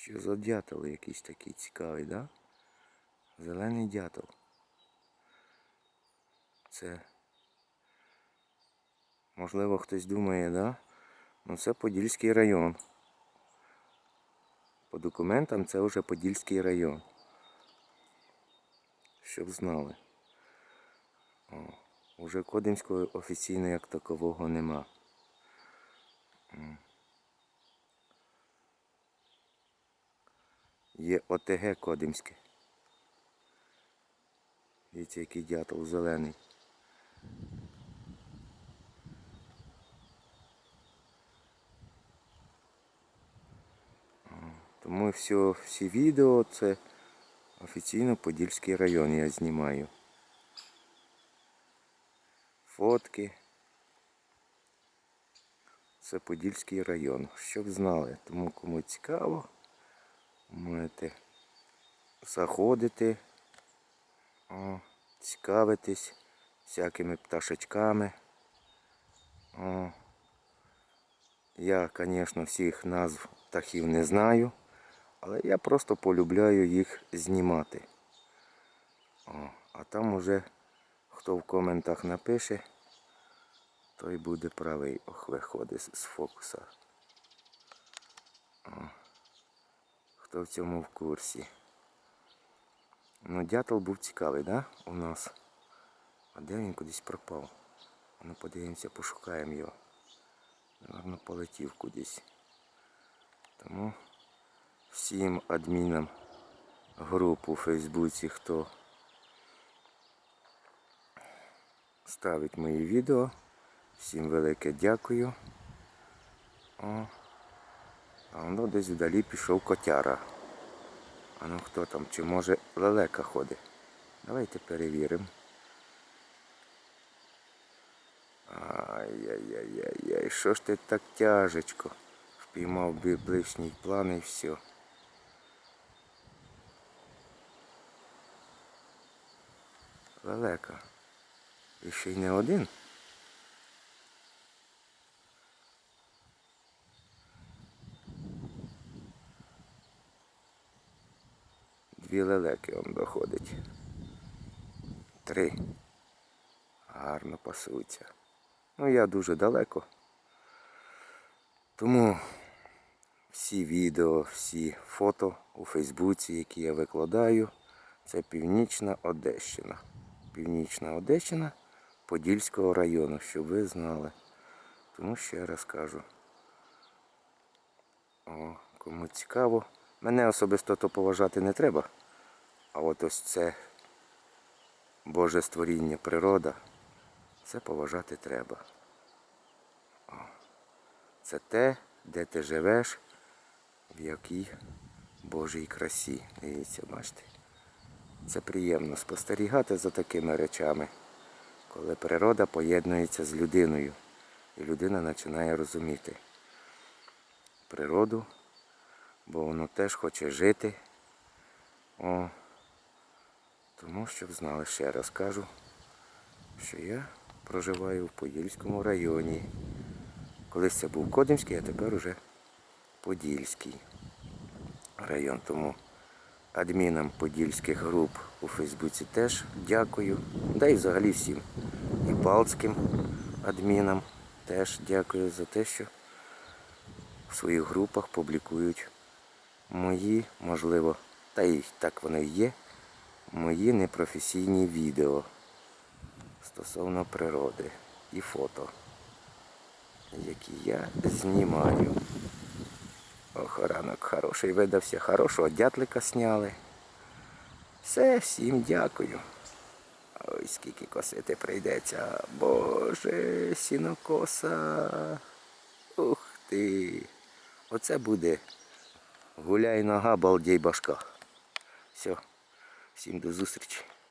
Що за дятел якийсь такий цікавий, да? Зелений дятел. Це. Можливо, хтось думає, да? Ну це Подільський район. По документам це вже Подільський район. Щоб знали. О, уже Кодимського офіційно як такового нема. Є ОТГ Кодимське. Дивіться, який дятел зелений. Тому все, всі відео це офіційно Подільський район я знімаю. Фотки. Це Подільський район. Щоб знали. Тому кому цікаво, можете заходити, о, цікавитись всякими пташечками. О. Я, звісно, всіх назв птахів не знаю, але я просто полюбляю їх знімати. О, а там уже хто в коментах напише, той буде правий. Ох, виходить з фокуса. О, хто в цьому в курсі. Ну, дятел був цікавий, да? У нас. А де він кудись пропав? Ну подивимося, пошукаємо його. Наверно, полетів кудись. Тому всім адмінам групу у Фейсбуці, хто ставить мої відео. Всім велике дякую. О. А воно десь вдалі пішов котяра. А ну хто там? Чи може лелека ходить? Давайте перевіримо. Ай-яй-яй-яй-яй, що ж ти так тяжечко? Впіймав би ближній план і все. Лелека. І ще й не один. Дві лелеки он доходить. Три. Гарно пасуться. Ну я дуже далеко. Тому всі відео, всі фото у Фейсбуці, які я викладаю, це Північна Одещина. Північна Одещина Подільського району, щоб ви знали. Тому ще раз кажу. О, кому цікаво. Мене особисто то поважати не треба. А от ось це Боже створіння, природа, це поважати треба. Це те, де ти живеш, в якій Божій красі. Дивіться, бачите. Це приємно спостерігати за такими речами, коли природа поєднується з людиною, і людина починає розуміти природу, бо воно теж хоче жити. О, тому, щоб знали, ще раз кажу, що я проживаю в Подільському районі. Колись це був Кодимський, а тепер уже Подільський район. Тому адмінам подільських груп у Фейсбуці теж дякую. Да і взагалі всім. І балтським адмінам теж дякую за те, що в своїх групах публікують мої, можливо, та й так воно і є, мої непрофесійні відео стосовно природи і фото, які я знімаю. Ох, ранок хороший видався, хорошого дятлика сняли. Все, всім дякую. Ой, скільки косити прийдеться. Боже, сінокоса. Ух ти. Оце буде гуляй нога, балдей башка. Все, всім до зустрічі.